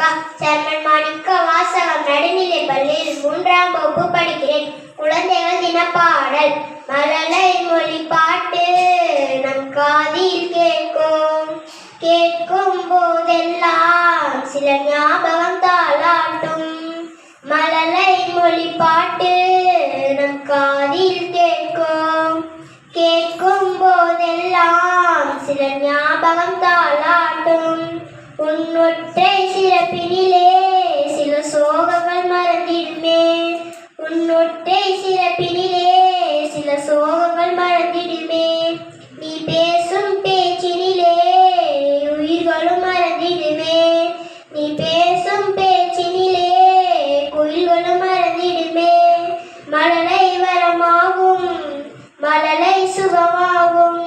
Renuka chairman மாணிக்க வாசகம் நடுநிலை பள்ளியில் மூன்றாம் வகுப்பு படிக்கிறேன். குழந்தைகள் தினப்பாடல். மழலை மொழி பாட்டு நம் காதில் கேட்கும். கேட்கும் போதெல்லாம் சில ஞாபகம் தாளாட்டும். மழலை மொழி பாட்டு நம் காதில் கேட்கும். கேட்கும் போதெல்லாம் சில ஞாபகம் தாளாட்டும். உன்னொற்றை சிறப்பினிலே சில சோகங்கள் மறந்திடுமே. உன்னொட்டை சிறப்பினிலே சில சோகங்கள் மறந்திடுமே. நீ பேசும் பேச்சினிலே உயிர்களும் மறந்திடுமே. நீ பேசும் பேச்சினிலே குயில்களும் மறந்திடுமே. மழலை வரமாகும் மழலை சுகமாகும்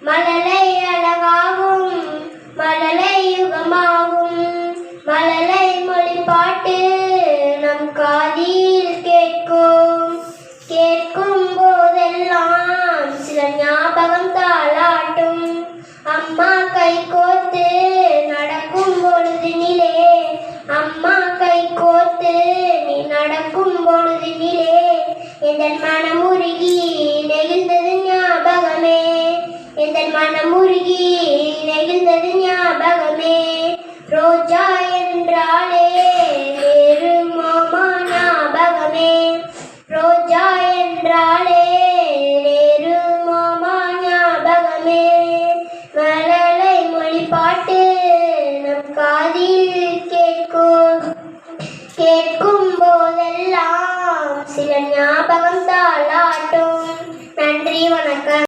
மழலை எந்தன் மனமுருகி நெகிழ்ந்தது ஞாபகமே. எந்தன் மனமுருகி நெகிழ்ந்தது ஞாபகமே. ரோஜா என்றாலே வேறு மாமா ஞாபகமே. ரோஜா என்றாலே மாமா ஞாபகமே. மழலை மொழி பாட்டு நம் காதில் கேட்கும் கேட்கும் சில ஞாபகம் தாளாட்டும். நன்றி வணக்கம்.